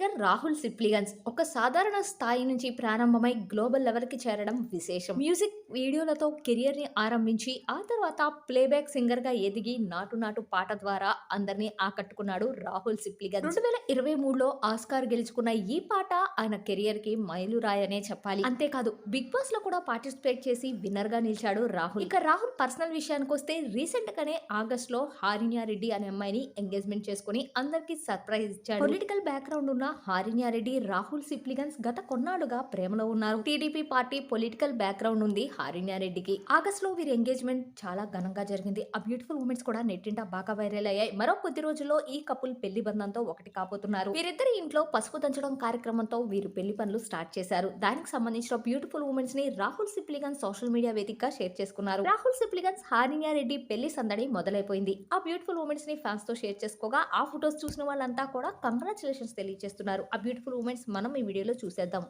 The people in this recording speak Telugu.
సింగర్ రాహుల్ సిప్లిగన్స్ ఒక సాధారణ స్థాయి నుంచి ప్రారంభమై గ్లోబల్ లెవెల్కి చేరడం విశేషం. మ్యూజిక్ వీడియోలతో కెరియర్ని ఆరంభించి ఆ తర్వాత ప్లేబ్యాక్ సింగర్గా ఎదిగి నాటు నాటు పాట ద్వారా అందరినీ ఆకట్టుకున్నాడు రాహుల్ సిప్లిగన్స్ రెండు వేల ఇరవై మూడులో ఆస్కార్ గెలుచుకున్న ఈ పాట ఆయన కెరియర్కి మైలురాయనే చెప్పాలి. అంతేకాదు బిగ్ బాస్లో కూడా పార్టిసిపేట్ చేసి విన్నర్గా నిలిచాడు రాహుల్. ఇక రాహుల్ పర్సనల్ విషయానికి వస్తే రీసెంట్గానే ఆగస్ట్లో ఆగస్ట్ రెడ్డి అనే అమ్మాయిని ఎంగేజ్మెంట్ చేసుకుని అందరికి సర్ప్రైజ్ ఇచ్చాడు. పొలిటికల్ బ్యాక్గ్రౌండ్ ఉన్న హారిన్యారెడ్డి రాహుల్ సిప్లిగన్స్ గత కొన్నాళ్ళుగా ప్రేమలో ఉన్నారు. టీడీపీ పార్టీ పొలిటికల్ బ్యాక్గ్రౌండ్ ఉంది. హారిన్యా రెడ్డికి వీరి ఎంగేజ్మెంట్ చాలా ఘనంగా జరిగింది. ఆ బ్యూటిఫుల్ మూమెంట్స్ కూడా నెట్టింట బాగా వైరల్ అయ్యాయి. మరో కొద్ది రోజుల్లో ఈ కపుల్ పెళ్ళి బంధంతో ఒకటి కాబోతున్నారు. వీరిద్దరి ఇంట్లో పసుపు దంచడం కార్యక్రమంతో వీరు పెళ్ళి పనులు స్టార్ట్ చేశారు. దానికి సంబంధించిన బ్యూటిఫుల్ మూమెంట్స్ని రాహుల్ సిప్లిగన్స్ సోషల్ మీడియా వేదికగా షేర్ చేసుకున్నారు. రాహుల్ సిప్లిగన్స్ హారిణ్యారెడ్డి పెళ్ళి సందడి మొదలైపోయింది. ఆ బ్యూటిఫుల్ మూమెంట్స్ని ఫ్యాన్స్తో షేర్ చేసుకోగా ఆ ఫొటోస్ చూసిన వాళ్ళంతా కూడా కంగ్రాచులేషన్స్ తెలియజేస్తున్నారు. ఆ బ్యూటిఫుల్ మూమెంట్స్ మనం ఈ వీడియోలో చూసేద్దాం.